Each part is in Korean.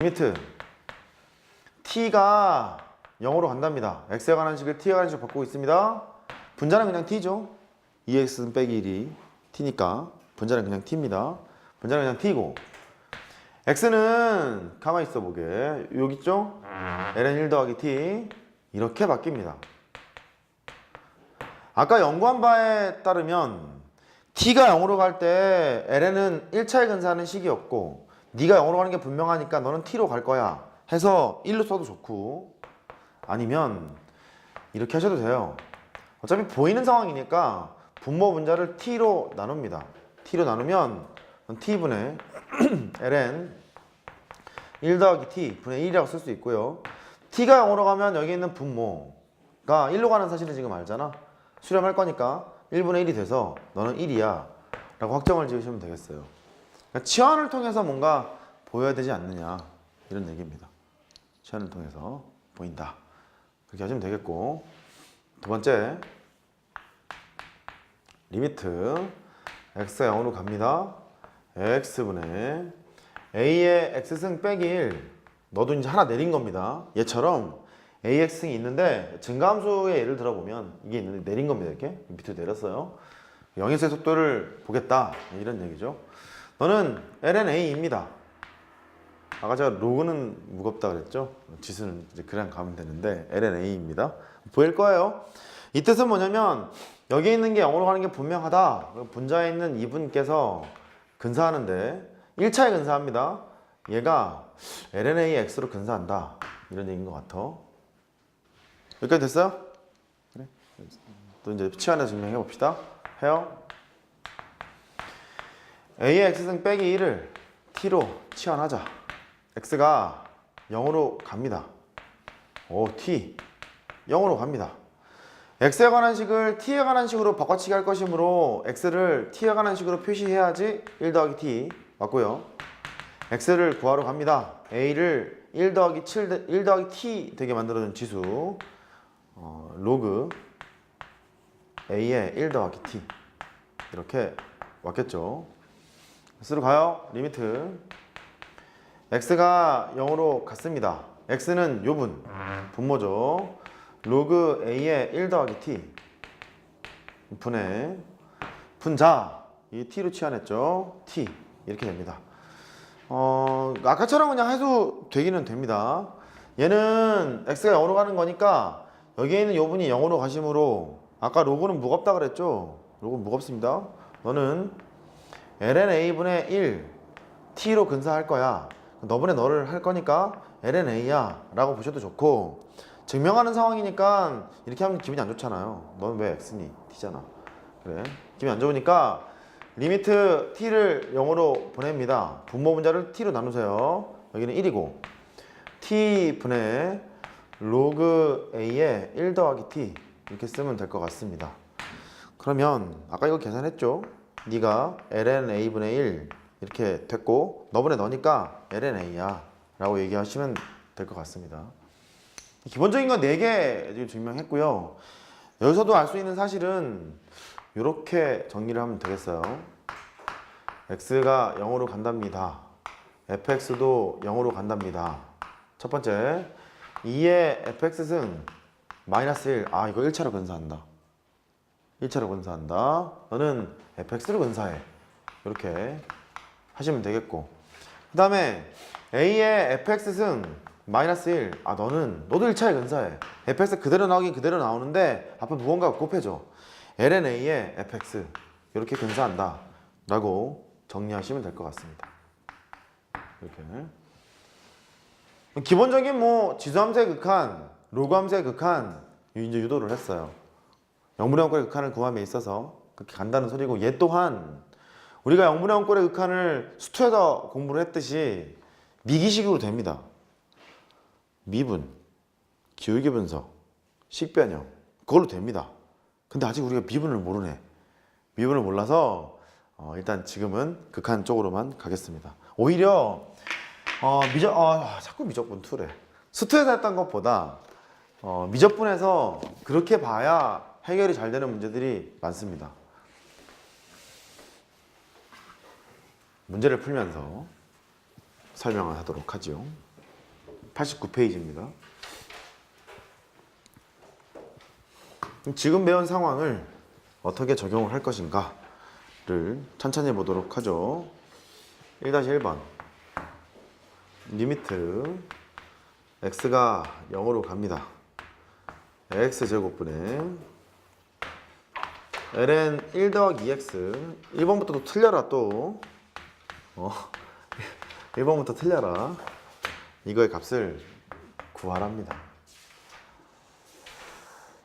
리미트 t가 0으로 간답니다. x에 관한 식을 t에 관한 식으로 바꾸고 있습니다. 분자는 그냥 t죠. 2x 빼기 1이 t니까 분자는 그냥 t입니다. 분자는 그냥 t고 x는 가만히 있어 보게 여기 있죠? ln 1 더하기 t 이렇게 바뀝니다. 아까 연구한 바에 따르면 t가 0으로 갈 때 ln은 1차에 근사하는 식이었고 네가 0으로 가는 게 분명하니까 너는 t로 갈 거야. 해서 1로 써도 좋고. 아니면 이렇게 하셔도 돼요. 어차피 보이는 상황이니까 분모 분자를 t로 나눕니다. T로 나누면 t분의 ln 1 더하기 t 분의 1이라고 쓸 수 있고요. T가 0으로 가면 여기 있는 분모가 1로 가는 사실을 지금 알잖아. 수렴할 거니까 1분의 1이 돼서 너는 1이야. 라고 확정을 지으시면 되겠어요 그러니까 치환을 통해서 뭔가 보여야 되지 않느냐 이런 얘기입니다. 치환을 통해서 보인다. 그렇게 하시면 되겠고. 두 번째 리미트. X가 0으로 갑니다. X분의 a의 x승 빼기 1 너도 이제 하나 내린 겁니다. 얘처럼 ax승이 있는데 증가함수의 예를 들어보면 이게 있는데 내린 겁니다 이렇게. 밑으로 내렸어요. 0에서의 속도를 보겠다. 이런 얘기죠 너는 ln a입니다 아까 제가 로그는 무겁다 그랬죠 지수는 이제 그냥 가면 되는데 ln a입니다 보일 거예요 이 뜻은 뭐냐면 여기 있는 게 0으로 가는 게 분명하다 분자에 있는 이분께서 근사하는데 1차에 근사합니다 얘가 ln a x로 근사한다 이런 얘기인 것 같아 여기까지 됐어요? 그래. 또 이제 치환해서 증명해 봅시다. 해요. A의 x승 빼기 1을 t로 치환하자. x가 0으로 갑니다. 오, t 0으로 갑니다. x에 관한 식을 t에 관한 식으로 바꿔치기 할 것이므로 x를 t에 관한 식으로 표시해야지 1 더하기 t 맞고요. x를 구하러 갑니다. a를 1 더하기 7, 대- 1 더하기 t 되게 만들어준 지수 어, 로그 a의 1 더하기 t 이렇게 왔겠죠. X로 가요. 리미트 x가 0으로 갔습니다. x는 요분 분모죠. 로그 a의 1 더하기 t 분의 분자 이 t로 치환했죠. t 이렇게 됩니다. 어, 아까처럼 그냥 해도 되기는 됩니다. 얘는 x가 0으로 가는 거니까 여기에 있는 요분이 0으로 가심으로 아까 로그는 무겁다 그랬죠? 로그는 무겁습니다. 너는 ln a분의 1 t로 근사할 거야. 너분의 너를 할 거니까 ln a야 라고 보셔도 좋고 증명하는 상황이니까 이렇게 하면 기분이 안 좋잖아요. 너는 왜 x니? t잖아. 그래. 기분이 안 좋으니까 리미트 t를 0으로 보냅니다. 분모 분자를 t로 나누세요. 여기는 1이고 t 분의 로그 a의 1 더하기 t 이렇게 쓰면 될 것 같습니다. 그러면 아까 이거 계산했죠? 네가 ln a분의 1 이렇게 됐고 너분의 너니까 ln a야 라고 얘기하시면 될 것 같습니다. 기본적인 건 4개 지금 증명했고요. 여기서도 알 수 있는 사실은 이렇게 정리를 하면 되겠어요. x가 0으로 간답니다. fx도 0으로 간답니다. 첫 번째, 2의 fx승 마이너스 1. 아, 이거 1차로 근사한다. 1차로 근사한다. 너는 fx로 근사해. 이렇게 하시면 되겠고. 그 다음에 a의 fx승 마이너스 1. 아, 너는, 너도 1차에 근사해. fx 그대로 나오긴 그대로 나오는데 앞에 무언가가 곱해져. ln a의 fx. 이렇게 근사한다. 라고 정리하시면 될 것 같습니다. 이렇게. 기본적인 뭐 지수함수의 극한, 로그함수의 극한 이제 유도를 했어요. 영분의 원꼴의 극한을 구함에 있어서 그렇게 간다는 소리고 얘 또한 우리가 영분의 원꼴의 극한을 수투에서 공부를 했듯이 미기식으로 됩니다. 미분, 기울기 분석, 식변형 그걸로 됩니다. 근데 아직 우리가 미분을 모르네. 미분을 몰라서 어, 일단 지금은 극한 쪽으로만 가겠습니다. 오히려 어, 미적, 어, 자꾸 미적분 투래. 수투에서 했던 것보다 어, 미적분에서 그렇게 봐야 해결이 잘 되는 문제들이 많습니다. 문제를 풀면서 설명을 하도록 하죠. 89페이지입니다. 지금 배운 상황을 어떻게 적용을 할 것인가를 천천히 보도록 하죠. 1-1번 리미트 x가 0으로 갑니다. x 제곱분의 ln 1 더하기 2x 1번부터 또 틀려라 또. 어, 1번부터 틀려라. 이거의 값을 구하랍니다.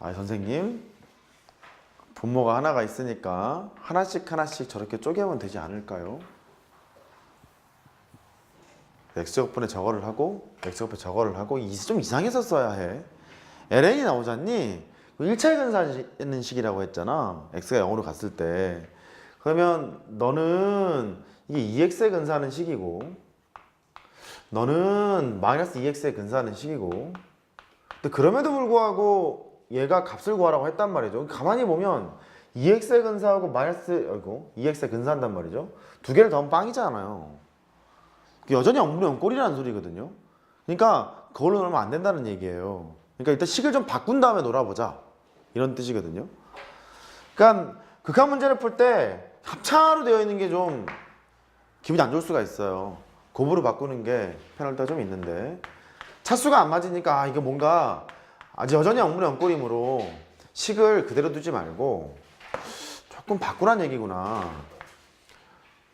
아 선생님. 분모가 하나가 있으니까 하나씩 하나씩 저렇게 쪼개면 되지 않을까요? x제곱분의 저거를 하고 x제곱분의 저거를 하고 이- 좀 이상해서 써야 해. ln이 나오잖니 1차에 근사하는 식이라고 했잖아. X가 0으로 갔을 때. 그러면 너는 이게 2x에 근사하는 식이고 너는 마이너스 2x에 근사하는 식이고 근데 그럼에도 불구하고 얘가 값을 구하라고 했단 말이죠. 가만히 보면 2x에 근사하고 마이너스 아이고 2x에 근사한단 말이죠. 두 개를 더하면 빵이잖아요. 여전히 영분의 영꼴이라는 소리거든요. 그러니까 그걸로 놀면 안 된다는 얘기예요. 그러니까 일단 식을 좀 바꾼 다음에 놀아보자 이런 뜻이거든요. 그러니까 극한 문제를 풀 때 합차로 되어 있는 게 좀 기분이 안 좋을 수가 있어요. 곱으로 바꾸는 게 때가 좀 있는데 차수가 안 맞으니까 아 이게 뭔가 아직 여전히 영분의 영꼴이므로 식을 그대로 두지 말고 조금 바꾸란 얘기구나.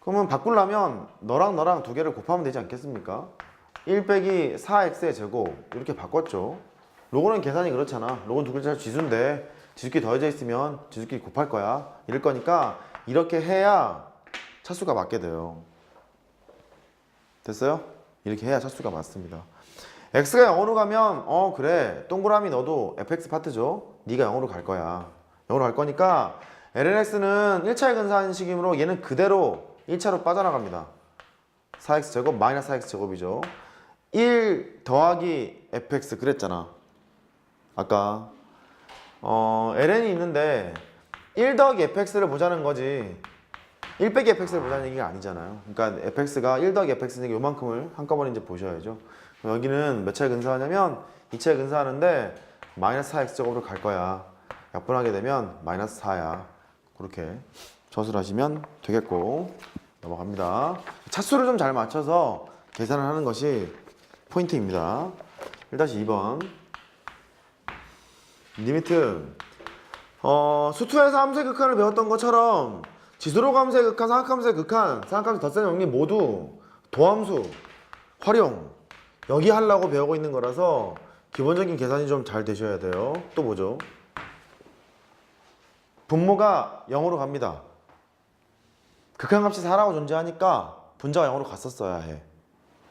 그러면 바꾸려면 너랑 너랑 두 개를 곱하면 되지 않겠습니까? 1 빼기 4x의 제곱 이렇게 바꿨죠 로고는 계산이 그렇잖아. 로고는 두 글자 지수인데 지수끼리 더해져 있으면 지수끼리 곱할 거야. 이럴 거니까 이렇게 해야 차수가 맞게 돼요. 됐어요? 이렇게 해야 차수가 맞습니다. X가 0으로 가면 어 그래. 동그라미 너도 fx 파트죠. 네가 0으로 갈 거야. 0으로 갈 거니까 lnx는 1차에 근사한 식이므로 얘는 그대로 1차로 빠져나갑니다. 4x 제곱 마이너스 4x 제곱이죠. 1 더하기 fx 그랬잖아 아까 어 ln이 있는데 1 더하기 fx를 보자는 거지. 1 빼기 fx를 보자는 얘기가 아니잖아요. 그러니까 fx가 1 더하기 fx니까 요만큼을 한꺼번에 이제 보셔야죠. 여기는 몇 차에 근사하냐면 2차에 근사하는데 마이너스 4x 제곱으로 갈 거야. 약분하게 되면 마이너스 4야. 그렇게 저술하시면 되겠고 넘어갑니다. 차수를 좀 잘 맞춰서 계산을 하는 것이 포인트입니다. 1-2번 리미트 어, 수투에서 함수의 극한을 배웠던 것처럼 지수로 함수의 극한, 사각함수의 극한, 사각함수 덧셈 정리 모두 도함수 활용 여기 하려고 배우고 있는 거라서 기본적인 계산이 좀 잘 되셔야 돼요. 또 뭐죠? 분모가 0으로 갑니다. 극한값이 4라고 존재하니까 분자가 0으로 갔었어야 해.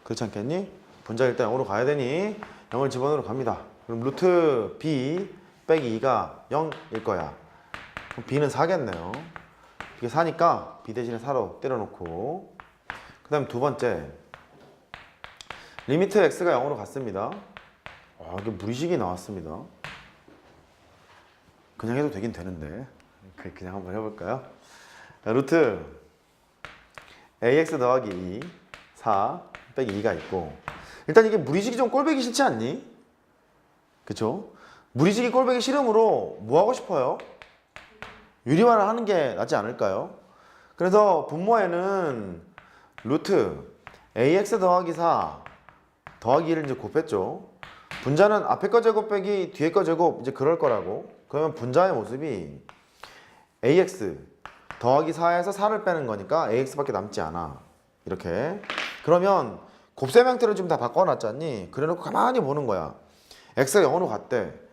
그렇지 않겠니? 분자 일단 0으로 가야 되니 0을 집어넣으러 갑니다. 그럼 루트 b 빼기 2가 0일 거야. 그럼 b는 4겠네요. 이게 4니까 b 대신에 4로 때려놓고 그 다음 두 번째 리미트 x가 0으로 갔습니다. 아, 이게 무리식이 나왔습니다. 그냥 해도 되긴 되는데 그- 그냥 한번 해볼까요? 자, 루트 ax 더하기 2, 4 빼기 2가 있고 일단 이게 무리식이 좀 꼴배기 싫지 않니? 그쵸? 무리식이 꼴배기 싫으므로 뭐 하고 싶어요? 유리화를 하는 게 낫지 않을까요? 그래서 분모에는 루트 ax 더하기 4 더하기 1을 이제 곱했죠. 분자는 앞에 거 제곱 빼기 뒤에 거 제곱 이제 그럴 거라고. 그러면 분자의 모습이 ax 더하기 4에서 4를 빼는 거니까 ax밖에 남지 않아. 이렇게. 그러면 곱셈 형태로 지금 다 바꿔놨잖니? 그래놓고 가만히 보는 거야. x가 0으로 갔대.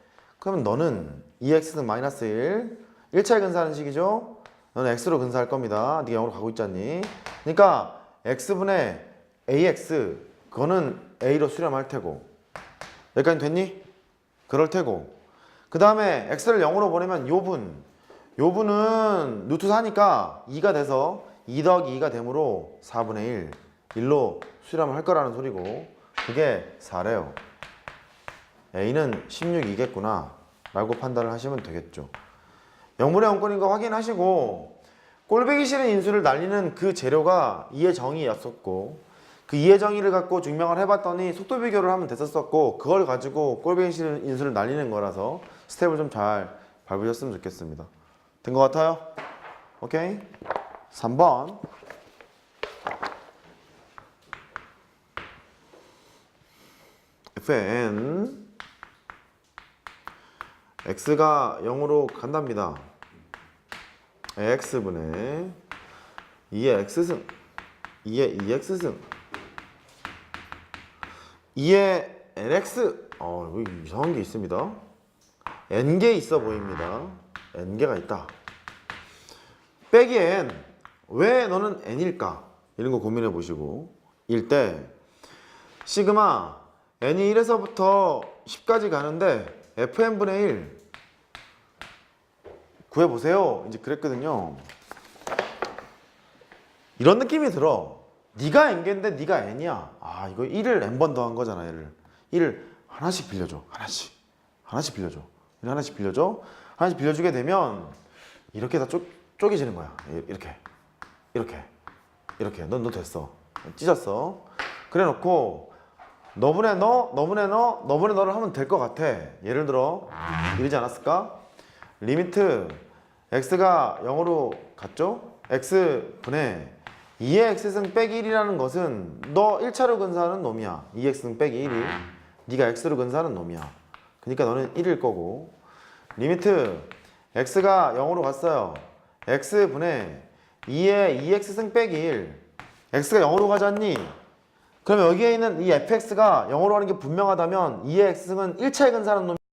그러면 너는 2x는 마이너스 1, 1차에 근사하는 식이죠? 너는 x로 근사할 겁니다. 네가 0으로 가고 있잖니? 그러니까 x분의 ax 그거는 a로 수렴할 테고 여기까지 됐니? 그럴 테고 그 다음에 x를 0으로 보내면 요분 요분은 루트 4니까 2가 돼서 2 더하기 2가 되므로 4분의 1 1로 수렴을 할 거라는 소리고 그게 4래요 a는 16이겠구나 라고 판단을 하시면 되겠죠 0분의 0권인 거 확인하시고 꼴배기 싫은 인수를 날리는 그 재료가 2의 정의였었고 그 이해 정의를 갖고 증명을 해봤더니 속도 비교를 하면 됐었었고 그걸 가지고 꼴배기 인수를 날리는 거라서 스텝을 좀 잘 밟으셨으면 좋겠습니다. 된 것 같아요? 오케이. 3번. fn x가 0으로 간답니다. x분의 2의 x승 2의 2x승 2의 nx 어 이거 이상한 게 있습니다. n개 있어 보입니다. n개가 있다. 빼기 n 왜 너는 n일까? 이런 거 고민해 보시고 일때 시그마 n이 1에서부터 10까지 가는데 fn분의 1 구해보세요. 이제 그랬거든요. 이런 느낌이 들어. 네가 n개인데 네가 n이야. 아 이거 1을 n번 더한 거잖아 얘를. 1을 하나씩 빌려줘. 하나씩. 하나씩 빌려줘. 하나씩 빌려줘. 하나씩 빌려주게 되면 이렇게 다 쪼, 쪼개지는 거야. 이렇게. 이렇게. 이렇게. 넌 너 됐어. 찢었어. 그래 놓고 너분의 너, 너분의 너, 너분의 너를 하면 될 것 같아. 예를 들어 이러지 않았을까? 리미트 x가 0으로 갔죠? x 분의 2의 x승 빼기 1이라는 것은 너 1차로 근사하는 놈이야. 2x승 빼기 1이. 네가 x로 근사하는 놈이야. 그러니까 너는 1일 거고 리미트 x가 0으로 갔어요. x 분의 2의 2x승 빼기 1. x가 0으로 가잖니? 그러면 여기에 있는 이 fx가 0으로 가는 게 분명하다면 2의 x승은 1차에 근사하는 놈이